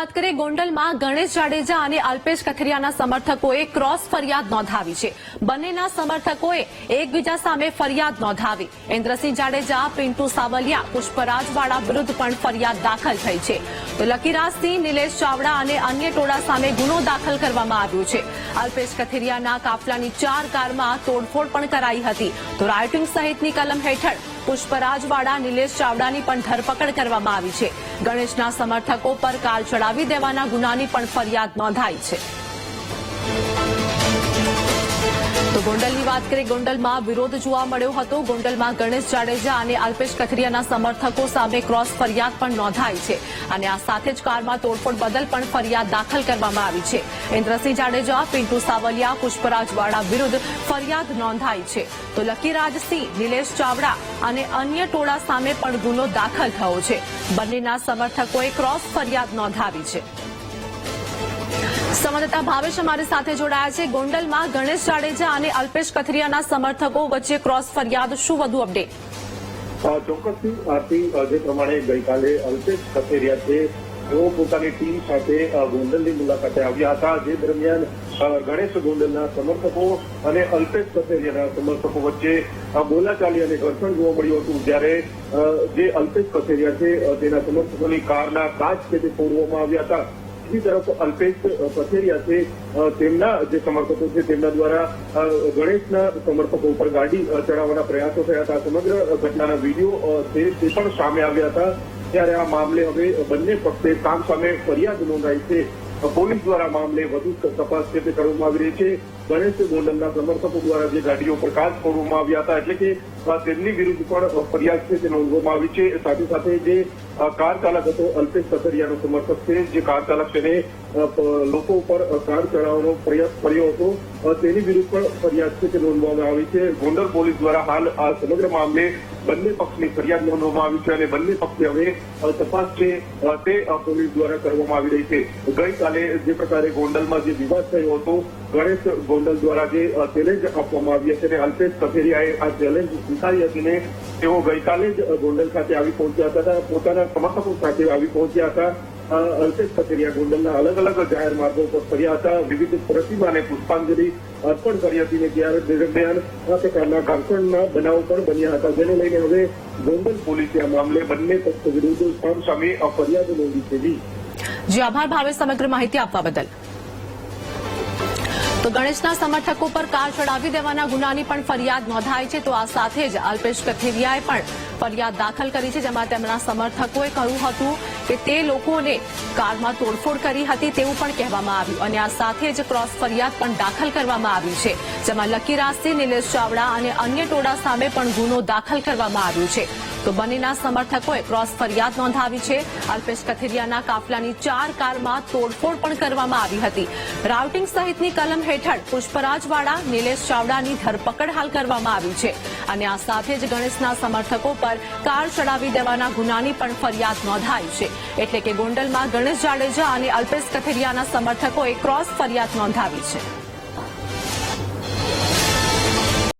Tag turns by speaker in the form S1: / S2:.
S1: વાત કરીએ ગોંડલમાં ગણેશ જાડેજા અને અલ્પેશ કથરિયાના સમર્થકોએ ક્રોસ ફરિયાદ નોંધાવી છે. બંનેના સમર્થકોએ એકબીજા સામે ફરિયાદ નોંધાવી. ઇન્દ્રસિંહ જાડેજા, પિન્ટુ સાવલિયા, પુષ્પરાજવાળા વિરુદ્ધ પણ ફરિયાદ દાખલ થઈ છે. તો લકીરાજસિંહ, નિલેશ ચાવડા અને અન્ય ટોળા સામે ગુનો દાખલ કરવામાં આવ્યો છે. અલ્પેશ કથિરિયાના કાફલાની ચાર કારમાં તોડફોડ પણ કરાઈ હતી. તો રાયોટિંગ સહિતની કલમ હેઠળ પુષ્પરાજવાળા નિલેશ ચાવડાની પણ ધરપકડ કરવામાં આવી છે. ગણેશના સમર્થકો પર કાર ચડાવી દેવાના ગુનાની પણ ફરિયાદ નોંધાઈ છે. તો ગોંડલની વાત કરીએ, ગોંડલમાં વિરોધ જોવા મળ્યો હતો. ગોંડલમાં ગણેશ જાડેજા અને અલ્પેશ કથિરિયાના સમર્થકો સામે ક્રોસ ફરિયાદ પણ નોંધાઈ છે અને આ સાથે જ કારમાં તોડફોડ બદલ પણ ફરિયાદ દાખલ કરવામાં આવી છે. ઇન્દ્રસિંહ જાડેજા, પિન્ટુ સાવલિયા પુષ્પરાજવાળા વિરુદ્ધ ફરિયાદ નોંધાઈ છે. તો લકીરાજસિંહ નિલેશ ચાવડા અને અન્ય ટોળા સામે પણ ગુનો દાખલ થયો છે. બંનેના સમર્થકોએ ક્રોસ ફરિયાદ નોંધાવી છે. સંવાદદાતા ભાવેશ અમારી સાથે જોડાયા છે. ગોંડલમાં ગણેશ જાડેજા અને અલ્પેશ કથિરિયાના સમર્થકો વચ્ચે ક્રોસ ફરિયાદ. શું વધુ અપડેટ?
S2: ચોક્કસથી આરતી જે પ્રમાણે ગઈકાલે અલ્પેશ કથેરિયા છે, તેઓ પોતાની ટીમ સાથે ગોંડલની મુલાકાતે આવ્યા હતા. જે દરમિયાન ગણેશ ગોંડલના સમર્થકો અને અલ્પેશ કથેરિયાના સમર્થકો વચ્ચે બોલાચાલી અને ઘર્ષણ જોવા મળ્યું હતું. જ્યારે જે અલ્પેશ કથેરિયા છે તેના સમર્થકોની કારના કાચ છે તે ફોડવામાં આવ્યા હતા. બીજી તરફ અલ્પેશ કથેરિયા છે. તેમના જે સમર્થકો છે, તેમના દ્વારા ગણેશના સમર્થકો ઉપર ગાડી ચડાવવાના પ્રયાસો થયા હતા. સમગ્ર ઘટનાના વીડિયો તે પણ સામે આવ્યા હતા. ત્યારે આ મામલે હવે બંને પક્ષે કામ સામે ફરિયાદ નોંધાઈ છે. પોલીસ દ્વારા મામલે વધુ તપાસ છે તે કરવામાં આવી રહી છે. ગણેશ ગોંડલના સમર્થકો દ્વારા જે ગાડીઓ પર કાચ ફોડવામાં આવ્યા હતા, એટલે કે તેમની વિરુદ્ધ પણ ફરિયાદ છે તે નોંધવામાં આવી છે. સાથે સાથે જે કાર ચાલક હતો, અલ્પેશ કસરિયાનો સમર્થક છે. જે કાર ચાલક તેને લોકો ઉપર કાર ચડાવવાનો પ્રયાસ કર્યો હતો. તેની વિરુદ્ધ પણ ફરિયાદ છે તે નોંધવામાં આવી છે. ગોંડલ પોલીસ દ્વારા હાલ આ સમગ્ર મામલે બંને પક્ષની ફરિયાદ નોંધવામાં આવી છે અને બંને પક્ષે હવે તપાસ છે તે પોલીસ દ્વારા કરવામાં આવી રહી છે. ગઈકાલે જે પ્રકારે ગોંડલમાં જે વિવાદ થયો હતો, ગણેશ ગોંડલ દ્વારા જે ચેલેન્જ આપવામાં આવી છે અને અલ્પેશ કથેરિયાએ આ ચેલેન્જ સ્વીકારી હતી તેઓ ગઈકાલે જ ગોંડલ ખાતે આવી પહોંચ્યા હતા પોતાના સમર્થકો સાથે આવી પહોંચ્યા હતા. અલ્પેશ કથેરિયા ગોંડલના અલગ અલગ જાહેર માર્ગો પર ફર્યા હતા. વિવિધ પ્રતિમાને પુષ્પાંજલિ અર્પણ કરી હતી ને ત્યારે દરમિયાન આ પ્રકારના બનાવો પણ બન્યા હતા. જેને લઈને હવે ગોંડલ પોલીસે આ મામલે બંને પક્ષ વિરુદ્ધ સામ સામે ફરિયાદ નોંધી છે. જી,
S1: આભાર ભાવે સમગ્ર માહિતી આપવા બદલ. તો ગણેશના સમર્થકો પર કાર ચડાવી દેવાના ગુનાની પણ ફરિયાદ નોંધાઈ છે. તો આ સાથે જ અલ્પેશ કથિરિયાએ પણ ફરિયાદ દાખલ કરી છે, જેમાં તેમના સમર્થકોએ કહ્યું હતું કે તે લોકોને કારમાં તોડફોડ કરી હતી તેવું પણ કહેવામાં આવ્યું. અને આ સાથે જ ક્રોસ ફરિયાદ પણ દાખલ કરવામાં આવી છે, જેમાં લકીરાજસિંહ નિલેશ ચાવડા અને અન્ય ટોળા સામે પણ ગુનો દાખલ કરવામાં આવ્યો છે. તો બંનેના સમર્થકોએ ક્રોસ ફરિયાદ નોંધાવી છે. અલ્પેશ કથિરિયાના કાફલાની ચાર કારમાં તોડફોડ પણ કરવામાં આવી હતી. રાઉટિંગ સહિતની કલમ હેઠળ પુષ્પરાજવાળા નિલેશ ચાવડાની ધરપકડ હાલ કરવામાં આવી છે. અને આ સાથે જ ગણેશના સમર્થકો પર કાર ચડાવી દેવાના ગુનાની પણ ફરિયાદ નોંધાઈ છે. એટલે કે ગોંડલમાં ગણેશ જાડેજા અને અલ્પેશ કથિરિયાના સમર્થકોએ ક્રોસ ફરિયાદ નોંધાવી છે.